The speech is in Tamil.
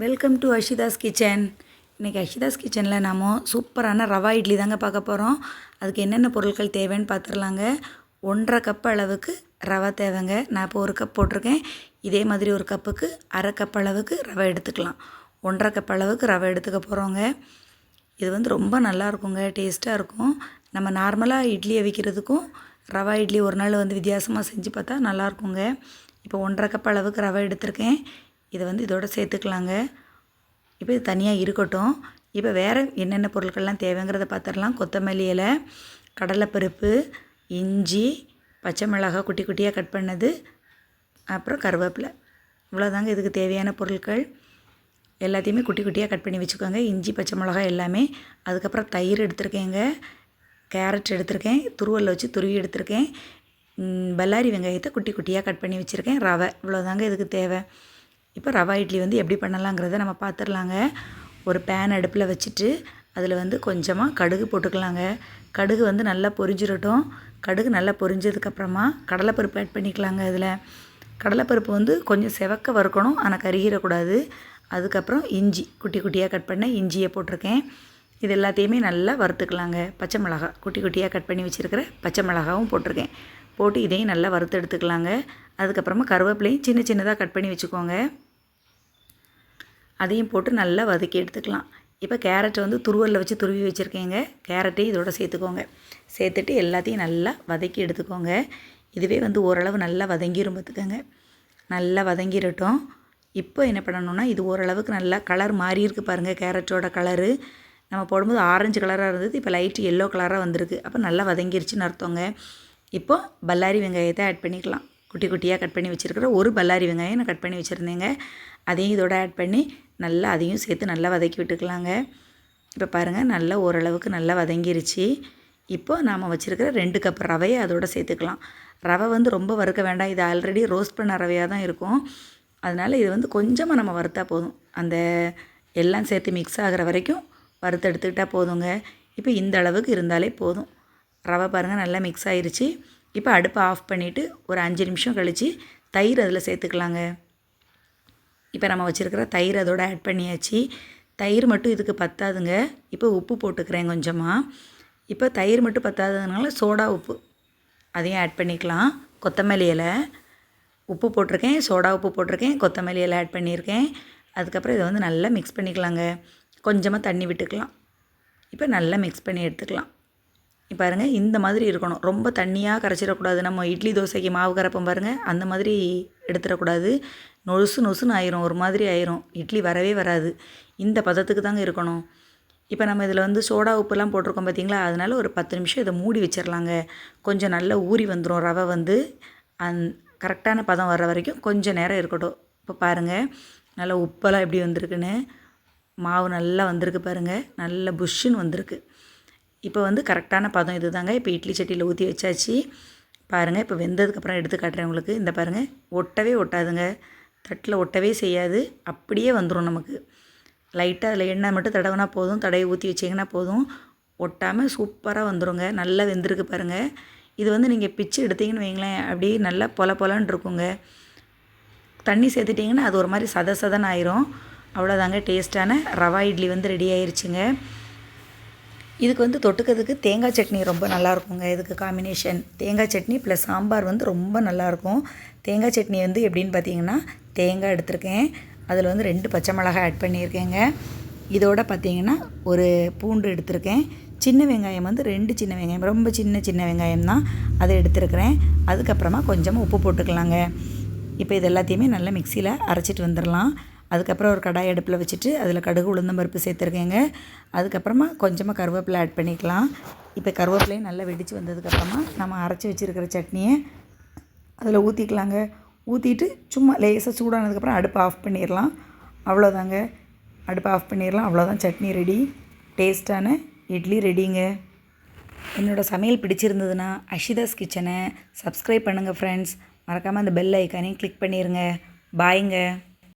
வெல்கம் டு அஷிதாஸ் கிச்சன் இன்றைக்கி அஷிதாஸ் கிச்சனில் நாம சூப்பரான ரவா இட்லி தாங்க பார்க்க போகிறோம் அதுக்கு என்னென்ன பொருட்கள் தேவைன்னு பார்த்துடலாங்க. ஒன்றரை கப் அளவுக்கு ரவை தேவைங்க. நான் இப்போ ஒரு கப் போட்டிருக்கேன். இதே மாதிரி ஒரு கப்புக்கு அரை கப் அளவுக்கு ரவை எடுத்துக்கலாம். ஒன்றரை கப் அளவுக்கு ரவை எடுத்துக்க போகிறோங்க இது வந்து ரொம்ப நல்லா இருக்குங்க. டேஸ்ட்டாக இருக்கும். நம்ம நார்மலாக இட்லி அவிக்கிறதுக்கும் ரவா இட்லி ஒரு நாள் வந்து வித்தியாசமாக செஞ்சு பார்த்தா நல்லாயிருக்குங்க இப்போ ஒன்றரை கப் அளவுக்கு ரவை எடுத்திருக்கேன். இதை வந்து இதோட சேர்த்துக்கலாங்க. இப்போ இது தனியாக இருக்கட்டும். இப்போ வேறு என்னென்ன பொருட்கள்லாம் தேவைங்கிறத பார்த்துடலாம் கொத்தமல்லி இலை கடலைப்பருப்பு இஞ்சி பச்சை மிளகாய் குட்டி குட்டியாக கட் பண்ணது. அப்புறம் கருவேப்பிலை. இவ்வளோதாங்க இதுக்கு தேவையான பொருட்கள். எல்லாத்தையுமே குட்டி குட்டியாக கட் பண்ணி வச்சுக்கோங்க. இஞ்சி பச்சை மிளகாய் எல்லாமே. அதுக்கப்புறம் தயிர் எடுத்திருக்கேங்க. கேரட் எடுத்திருக்கேன். துருவலில் வச்சு துருவி எடுத்திருக்கேன். பல்லாரி வெங்காயத்தை குட்டி குட்டியாக கட் பண்ணி வச்சுருக்கேன். ரவை. இவ்வளோதாங்க இதுக்கு தேவை. இப்போ ரவா இட்லி வந்து எப்படி பண்ணலாங்கிறத நம்ம பார்த்துடலாங்க. ஒரு பேன் அடுப்பில் வச்சுட்டு அதில் வந்து கொஞ்சமாக கடுகு போட்டுக்கலாங்க. கடுகு வந்து நல்லா பொரிஞ்சிடட்டும். கடுகு நல்லா பொரிஞ்சதுக்கப்புறமா கடலைப்பருப்பு ஆட் பண்ணிக்கலாங்க அதில் கடலைப்பருப்பு வந்து கொஞ்சம் செவக்க வறுக்கணும் ஆனால் கருகிடக்கூடாது. அதுக்கப்புறம் இஞ்சி குட்டி குட்டியாக கட் பண்ண இஞ்சியை போட்டிருக்கேன். இது எல்லாத்தையுமே நல்லா வறுத்துக்கலாங்க. பச்சை மிளகா குட்டி குட்டியாக கட் பண்ணி வச்சுருக்கிற பச்சை மிளகாவும் போட்டிருக்கேன். போட்டு இதையும் நல்லா வறுத்து எடுத்துக்கலாங்க. அதுக்கப்புறமா கருவேப்பிலையும் சின்ன சின்னதாக கட் பண்ணி வச்சுக்கோங்க. அதையும் போட்டு நல்லா வதக்கி எடுத்துக்கலாம். இப்போ கேரட்டை வந்து துருவலில் வச்சு துருவி வச்சுருக்கேங்க. கேரட்டையும் இதோட சேர்த்துக்கோங்க. சேர்த்துட்டு எல்லாத்தையும் நல்லா வதக்கி எடுத்துக்கோங்க. இதுவே வந்து ஓரளவு நல்லா வதங்கிரும் பார்த்துக்கோங்க. நல்லா வதங்கிடட்டும் இப்போ என்ன பண்ணணும்னா இது ஓரளவுக்கு நல்லா கலர் மாறி இருக்கு பாருங்கள் கேரட்டோட கலரு நம்ம போடும்போது ஆரஞ்சு கலராக இருந்தது இப்போ லைட்டு எல்லோ கலராக வந்திருக்கு. அப்போ நல்லா வதங்கிருச்சுன்னு அர்த்தங்க. இப்போ பல்லாரி வெங்காயத்தை ஆட் பண்ணிக்கலாம். குட்டி குட்டியாக கட் பண்ணி வச்சுருக்கிற ஒரு பல்லாரி வெங்காயம் நான் கட் பண்ணி வச்சுருந்தேங்க. அதையும் இதோட ஆட் பண்ணி நல்லா அதையும் சேர்த்து நல்லா வதக்கி விட்டுக்கலாங்க. இப்போ பாருங்கள் நல்லா ஓரளவுக்கு நல்லா வதங்கிருச்சு. இப்போது நாம் வச்சுருக்கிற ரெண்டு கப் ரவையை அதோட சேர்த்துக்கலாம். ரவை வந்து ரொம்ப வறுக்க வேண்டாம். இது ஆல்ரெடி ரோஸ்ட் பண்ண ரவையாக தான் இருக்கும். அதனால் இது வந்து கொஞ்சமாக நம்ம வறுத்தா போதும். அந்த எல்லாம் சேர்த்து மிக்ஸ் ஆகிற வரைக்கும் வறுத்து எடுத்துக்கிட்டால் போதுங்க. இப்போ இந்த அளவுக்கு இருந்தாலே போதும். ரவை பாருங்கள் நல்லா மிக்ஸ் ஆயிடுச்சு இப்போ அடுப்பை ஆஃப் பண்ணிவிட்டு ஒரு அஞ்சு நிமிஷம் கழித்து தயிர் அதில் சேர்த்துக்கலாங்க. இப்போ நம்ம வச்சுருக்கிற தயிர் அதோடு ஆட் பண்ணியாச்சு. தயிர் மட்டும் இதுக்கு பத்தாதுங்க. இப்போ உப்பு போட்டுக்கிறேன் கொஞ்சமாக இப்போ தயிர் மட்டும் பத்தாததுனால சோடா உப்பு. அதையும் ஆட் பண்ணிக்கலாம். கொத்தமல்லி இலை. உப்பு போட்டிருக்கேன் சோடா உப்பு போட்டிருக்கேன் கொத்தமல்லி இலை ஆட் பண்ணியிருக்கேன். அதுக்கப்புறம் இதை வந்து நல்லா மிக்ஸ் பண்ணிக்கலாங்க. கொஞ்சமாக தண்ணி விட்டுக்கலாம். இப்போ நல்லா மிக்ஸ் பண்ணி எடுத்துக்கலாம். பாருங்கள் இந்த மாதிரி இருக்கணும். ரொம்ப தண்ணியாக கரைச்சிடக்கூடாது. நம்ம இட்லி தோசைக்கு மாவு கரைப்போம் பாருங்கள் அந்த மாதிரி எடுத்துடக்கூடாது. நொசு நொசுன்னு ஆயிரும் ஒரு மாதிரி ஆயிரும். இட்லி வரவே வராது. இந்த பதத்துக்கு தாங்க இருக்கணும். இப்போ நம்ம இதில் வந்து சோடா உப்புலாம் போட்டிருக்கோம் பார்த்தீங்களா அதனால ஒரு பத்து நிமிஷம் இதை மூடி வச்சிடலாங்க கொஞ்சம் நல்லா ஊறி வந்துடும் ரவை வந்து. அந் கரெக்டான பதம் வர்ற வரைக்கும் கொஞ்சம் நேரம் இருக்கட்டும். இப்போ பாருங்கள் நல்லா உப்பெல்லாம் எப்படி வந்திருக்குன்னு. மாவு நல்லா வந்திருக்கு பாருங்கள் நல்ல புஷ்ஷுன்னு வந்திருக்கு. இப்போ வந்து கரெக்டான பதம் இது தாங்க இப்போ இட்லி சட்டியில் ஊற்றி வச்சாச்சு. பாருங்கள் இப்போ வெந்ததுக்கப்புறம் எடுத்து காட்டுறேன் உங்களுக்கு. இந்த பாருங்கள் ஒட்டவே ஒட்டாதுங்க. தட்டில் ஒட்டவே செய்யாது. அப்படியே வந்துடும் நமக்கு. லைட்டாக அதில் எண்ணெய் மட்டும் தடவினா போதும். தடையை ஊற்றி வச்சிங்கன்னா போதும். ஒட்டாமல் சூப்பராக வந்துருங்க. நல்லா வெந்திருக்கு பாருங்கள் இது வந்து நீங்கள் பிச்சு எடுத்தீங்கன்னு வைங்களேன். அப்படியே நல்லா பொல பொலன்னு இருக்குங்க. தண்ணி சேர்த்துட்டிங்கன்னா அது ஒரு மாதிரி சத சதன் ஆயிரும். அவ்வளோதாங்க டேஸ்ட்டான ரவா இட்லி வந்து ரெடி ஆயிடுச்சுங்க இதுக்கு வந்து தொட்டுக்கிறதுக்கு தேங்காய் சட்னி ரொம்ப நல்லாயிருக்குங்க. இதுக்கு காம்பினேஷன் தேங்காய் சட்னி ப்ளஸ் சாம்பார் வந்து ரொம்ப நல்லாயிருக்கும். தேங்காய் சட்னி வந்து எப்படின்னு பார்த்தீங்கன்னா தேங்காய் எடுத்திருக்கேன். அதில் வந்து ரெண்டு பச்சை மிளகாய் ஆட் பண்ணியிருக்கேங்க. இதோட பார்த்தீங்கன்னா ஒரு பூண்டு எடுத்திருக்கேன். சின்ன வெங்காயம் வந்து ரெண்டு சின்ன வெங்காயம் ரொம்ப சின்ன சின்ன வெங்காயம் தான் அதை எடுத்துருக்கிறேன். அதுக்கப்புறமா கொஞ்சமாக உப்பு போட்டுக்கலாங்க. இப்போ இது எல்லாத்தையுமே நல்லா மிக்சியில் அரைச்சிட்டு வந்துடலாம். அதுக்கப்புறம் ஒரு கடாய் அடுப்பில் வச்சுட்டு அதில் கடுகு உளுந்தம் பருப்பு சேர்த்துருக்கேங்க. அதுக்கப்புறமா கொஞ்சமாக கருவேப்பிலை ஆட் பண்ணிக்கலாம். இப்போ கருவேப்பிலையும் நல்லா வெடித்து வந்ததுக்கப்புறமா நம்ம அரைச்சி வச்சுருக்கிற சட்னியை அதில் ஊற்றிக்கலாங்க ஊற்றிட்டு சும்மா லேசாக சூடானதுக்கப்புறம் அடுப்பை ஆஃப் பண்ணிடலாம். அவ்வளோதாங்க. அடுப்பை ஆஃப் பண்ணிடலாம். அவ்வளோதான். சட்னி ரெடி டேஸ்ட்டான இட்லி ரெடிங்க என்னோடய சமையல் பிடிச்சிருந்ததுன்னா அஷிதாஸ் கிச்சனை சப்ஸ்கிரைப் பண்ணுங்கள் ஃப்ரெண்ட்ஸ் மறக்காமல் அந்த பெல் ஐக்கானையும் கிளிக் பண்ணிடுங்க பாய்ங்க